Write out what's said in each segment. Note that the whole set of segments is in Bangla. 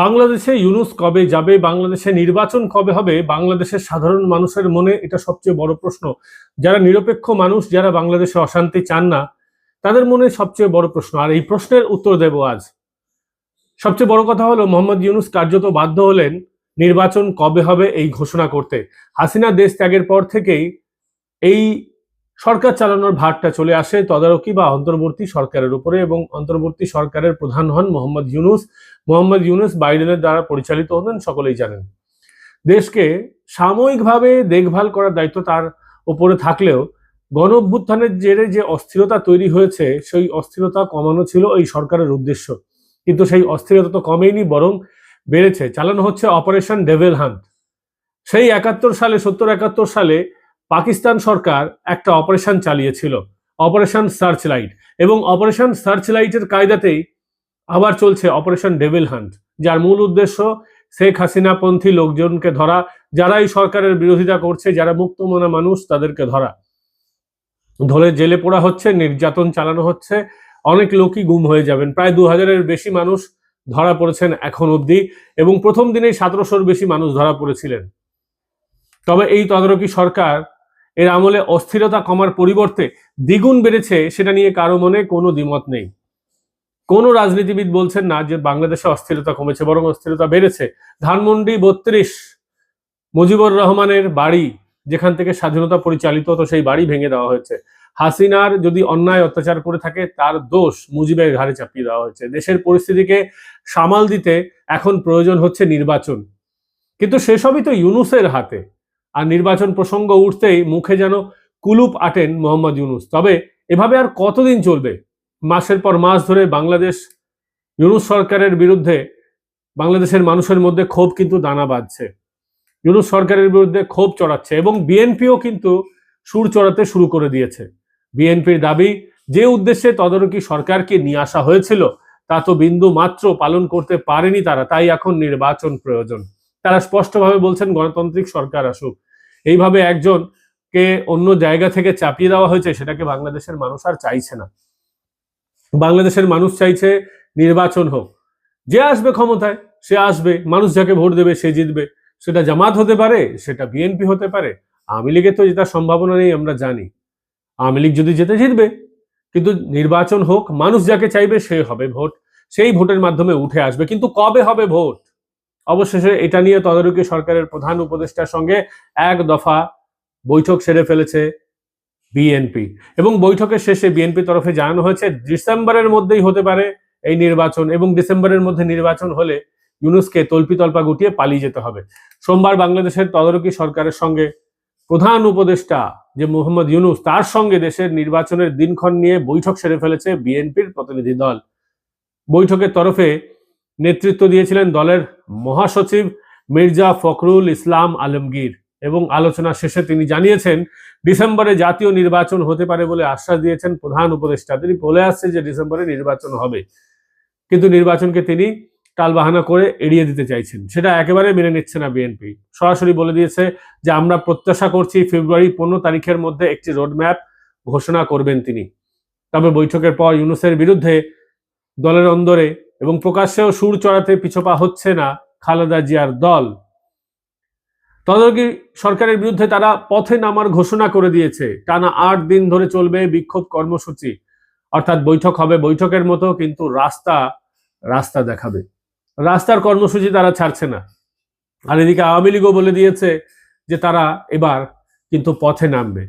বাংলাদেশে ইউনুস কবে যাবে, বাংলাদেশে নির্বাচন কবে হবে, বাংলাদেশের সাধারণ মানুষের মনে এটা সবচেয়ে বড় প্রশ্ন। যারা নিরপেক্ষ মানুষ, যারা বাংলাদেশে অশান্তি চান না, তাদের মনে সবচেয়ে বড় প্রশ্ন। আর এই প্রশ্নের উত্তর দেব আজ। সবচেয়ে বড় কথা হলো, মোহাম্মদ ইউনুস কার্যত বাধ্য হলেন নির্বাচন কবে হবে এই ঘোষণা করতে। হাসিনা দেশ ত্যাগের পর থেকেই এই সরকার চালানোর ভারটা চলে আসে, তদারকি বা অন্তর্বর্তী সরকারের উপরে এবং অন্তর্বর্তী সরকারের প্রধান হন মোহাম্মদ ইউনুস। মোহাম্মদ ইউনুস বাইডেনের দ্বারা পরিচালিত হতেন, সকলেই জানেন। দেশকে সাময়িকভাবে দেখভাল করার দায়িত্ব তার উপরে থাকলেও গণ অভ্যুত্থানের জেরে যে অস্থিরতা তৈরি হয়েছে, সেই অস্থিরতা কমানো ছিল এই সরকারের উদ্দেশ্য। কিন্তু সেই অস্থিরতা তো কমেইনি, বরং বেড়েছে। চালানো হচ্ছে অপারেশন ডেভেল হান্ট। সেই একাত্তর সালে, সত্তর একাত্তর সালে পাকিস্তান সরকার একটা অপারেশন চালিয়েছিল, অপারেশন সার্চ লাইট এবং অপারেশন সার্চ লাইটের কায়দাতেই আবার চলছে অপারেশন ডেভিল হান্ট, যার মূল উদ্দেশ্য শেখ হাসিনাপন্থী লোকজনকে ধরা, যারাই সরকারের বিরোধিতা করছে, যারা মুক্তমনা মানুষ, তাদেরকে ধরা। ধরে জেলে পোড়া হচ্ছে, নির্যাতন চালানো হচ্ছে, অনেক লোকই গুম হয়ে যাবেন। প্রায় দু হাজারের বেশি মানুষ ধরা পড়েছেন এখন অবধি, এবং প্রথম দিনেই সতেরোশোর বেশি মানুষ ধরা পড়েছিলেন। তবে এই তদারকি সরকার এর আমলে অস্থিরতা কমার পরিবর্তে দ্বিগুণ বেড়েছে সেটা নিয়ে কারও মনে কোনো দ্বিমত নেই। কোনো রাজনীতিবিদ বলছেন না যে বাংলাদেশে অস্থিরতা কমেছে, বরং অস্থিরতা বেড়েছে। ধানমন্ডি বত্রিশ, মুজিবুর রহমানের বাড়ি, যেখান থেকে স্বাধীনতা পরিচালিত হতো সেই বাড়ি ভেঙে দেওয়া হয়েছে। হাসিনার যদি অন্যায় অত্যাচার করে থাকে, তার দোষ মুজিবের ঘাড়ে চাপিয়ে দেওয়া হয়েছে। দেশের পরিস্থিতিকে সামাল দিতে এখন প্রয়োজন হচ্ছে নির্বাচন। কিন্তু সেসবই তো ইউনুসের হাতে। আর নির্বাচন প্রসঙ্গ উঠতেই মুখে যেন কুলুপ আটেন মোহাম্মদ ইউনুস। তবে এভাবে আর কতদিন চলবে? মাসের পর মাস ধরে বাংলাদেশ ইউনুস সরকারের বিরুদ্ধে, বাংলাদেশের মানুষের মধ্যে ক্ষোভ কিন্তু দানা বাঁধছে। ইউনুস সরকারের বিরুদ্ধে ক্ষোভ চড়াচ্ছে এবং বিএনপিও কিন্তু সুর চড়াতে শুরু করে দিয়েছে। বিএনপির দাবি, যে উদ্দেশ্যে তদারকি সরকারকে নিয়ে আসা হয়েছিল, তা তো বিন্দু মাত্র পালন করতে পারেনি তারা, তাই এখন নির্বাচন প্রয়োজন। তারা স্পষ্টভাবে বলছেন গণতান্ত্রিক সরকার আসুক। এইভাবে একজন কে অন্য জায়গা থেকে চাপিয়ে দেওয়া হয়েছে, সেটাকে বাংলাদেশের মানুষ আর চাইছে না। বাংলাদেশের মানুষ চাইছে নির্বাচন হোক। যে আসবে ক্ষমতায়, সে আসবে, মানুষ যাকে ভোট দেবে সে জিতবে। সেটা জামাত হতে পারে, সেটা বিএনপি হতে পারে। আওয়ামী লীগের তো জেতার সম্ভাবনা নেই, আমরা জানি। আওয়ামী লীগ যদি যেতে জিতবে। কিন্তু নির্বাচন হোক, মানুষ যাকে চাইবে সে হবে ভোট। সেই ভোটের মাধ্যমে উঠে আসবে। কিন্তু কবে হবে ভোট? অবশেষে এটা নিয়ে তদারকি সরকারের প্রধান উপদেষ্টার সঙ্গে এক দফা বৈঠক সেরে ফেলেছে বিএনপি। এবং বৈঠকের শেষে বিএনপি তরফে জানানো হয়েছে, ডিসেম্বরের মধ্যেই হতে পারে এই নির্বাচন এবং ডিসেম্বরের মধ্যে নির্বাচন হলে ইউনুসকে তল্পিতল্পা গুটিয়ে পালিয়ে যেতে হবে। সোমবার বাংলাদেশের তদারকি সরকারের সঙ্গে প্রধান উপদেষ্টা যে মোহাম্মদ ইউনুস, তার সঙ্গে দেশের নির্বাচনের দিনক্ষণ নিয়ে বৈঠক সেরে ফেলেছে বিএনপির প্রতিনিধি দল। বৈঠকের তরফে নেতৃত্ব দিয়েছিলেন দলের মহাসচিব মির্জা ফখরুল ইসলাম আলমগীর এবং আলোচনা শেষে তিনি জানিয়েছেন, ডিসেম্বরে জাতীয় নির্বাচন হতে পারে বলে আশ্বাস দিয়েছেন প্রধান উপদেষ্টা। তিনি বলে আসছে যে ডিসেম্বরে নির্বাচন হবে। কিন্তু নির্বাচনকে তিনি টালবাহানা করে এড়িয়ে দিতে চাইছেন। সেটা একেবারে মেনে নিচ্ছে না বিএনপি। সরাসরি বলে দিয়েছে যে, আমরা প্রত্যাশা করছি ফেব্রুয়ারি পনেরো তারিখের মধ্যে একটি রোডম্যাপ ঘোষণা করবেন তিনি। তবে বৈঠকের পর ইউনুসের বিরুদ্ধে দলের অন্দরে এবং প্রকাশ্যেও সুর চড়াতে পিছপা হচ্ছে না খালেদা জিয়ার দল। তদারকি সরকারের বিরুদ্ধে তারা পথে নামার ঘোষণা করে দিয়েছে। টানা আট দিন ধরে চলবে বিক্ষোভ কর্মসূচি। অর্থাৎ বৈঠক হবে বৈঠকের মতো, কিন্তু রাস্তা রাস্তা দেখাবে। রাস্তার কর্মসূচি তারা ছাড়ছে না। আর এদিকে আওয়ামী লীগও বলে দিয়েছে যে তারা এবার কিন্তু পথে নামবে।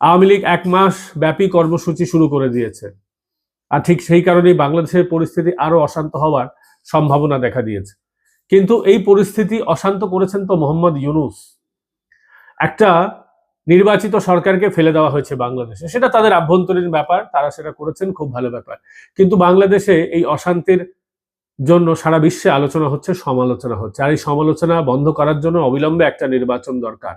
আওয়ামী লীগ এক মাস ব্যাপী কর্মসূচি শুরু করে দিয়েছে। আর ঠিক সেই কারণেই বাংলাদেশের পরিস্থিতি আরও অশান্ত হওয়ার সম্ভাবনা দেখা দিয়েছে। কিন্তু এই পরিস্থিতি অশান্ত করেছেন তো মোহাম্মদ ইউনুস। একটা নির্বাচিত সরকারকে ফেলে দেওয়া হয়েছে বাংলাদেশে। সেটা তাদের আভ্যন্তরীণ ব্যাপার, তারা সেটা করেছেন, খুব ভালো ব্যাপার। কিন্তু বাংলাদেশে এই অশান্তির জন্য সারা বিশ্বে আলোচনা হচ্ছে, সমালোচনা হচ্ছে। আর এই সমালোচনা বন্ধ করার জন্য অবিলম্বে একটা নির্বাচন দরকার।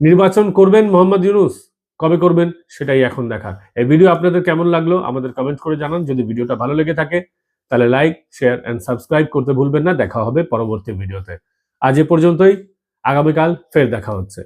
নির্বাচন করবেন মোহাম্মদ ইউনুস? কবে করবেন সেটাই এখন দেখার। এই ভিডিও আপনাদের কেমন লাগল আমাদের কমেন্ট করে জানান। যদি ভিডিওটা ভালো লেগে থাকে, তাহলে লাইক শেয়ার অ্যান্ড সাবস্ক্রাইব করতে ভুলবেন না। দেখা হবে পরবর্তী ভিডিওতে আজ এ পর্যন্তই। আগামীকাল ফের দেখা হচ্ছে।